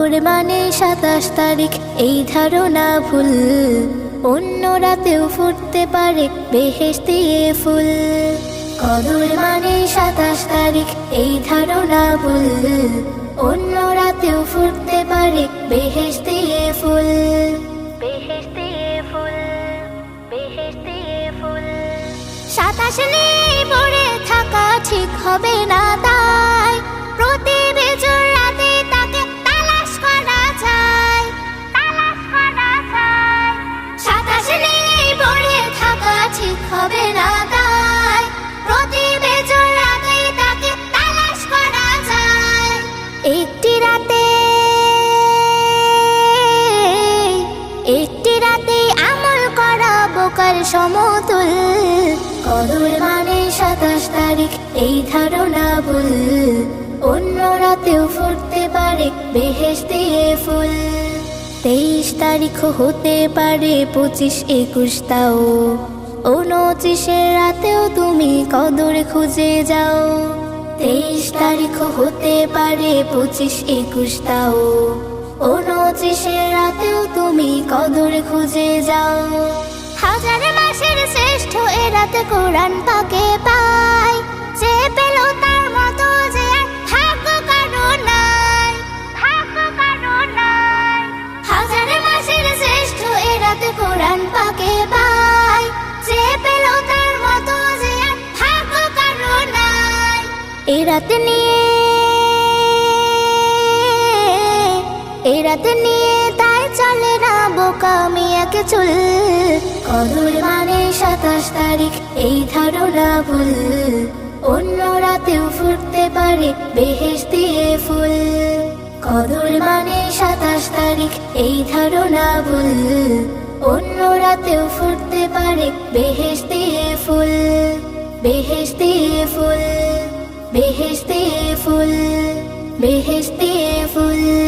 ওর মানে সাতাশ তারিখ, এই ধারণা ভুল। অন্য রাতেও ফুটতে পারে বেহেস দিয়ে ফুল। কদর মানে সাতাশ তারিখ, এই ধারণা ভুল। অন্য রাতেও ফুটতে পারে বেহেস দিয়ে ফুল। বেহেস ফুল বেহেস ফুল। সাতাশ নেই পড়ে থাকা ঠিক হবে না তাই ঠিক হবে না তাই। প্রতি বেজর রাতে তাকে তালাশ করা যায়। একটি রাতে একটি রাতে আমল করা বোকার সমতুল। কদর মানে সাতাশ তারিখ, এই ধারণা ভুল। অন্য রাতেও ফুটতে পারে বেহেস দিয়ে ফুল। তেইশ তারিখ হতে পারে পঁচিশ একুশ তাও। উনত্রিশের রাতেও তুমি কদর খুঁজে যাও। তেইশ তারিখ হতে পারে, পঁচিশ একুশ তাও। উনত্রিশের রাতেও তুমি কদর খুঁজে যাও। হাজার মাসের শ্রেষ্ঠ এ রাতে কোরআন পাকে পায়। যে পেল তার মতো যে ভাগ্য হাজার মাসের শ্রেষ্ঠ এ রাতে কোরআন পাকে পায়। এ রাতে নিয়ে, এ রাতে নিয়ে তাই চলে না বোকা মিয়াকে চুল। কদর মানে সাতাশ তারিখ, এই ধারণা ভুল। অন্য রাতেও ফুটতে পারে বেহেস দিয়ে ফুল। কদর মানে সাতাশ তারিখ, এই ধারণা ভুল। অন্য রাতেও ফুটতে পারে বেহেস দিয়ে ফুল বেহেস দিয়ে ফুল। বেহেস্তে ফুল বেহেস্তে ফুল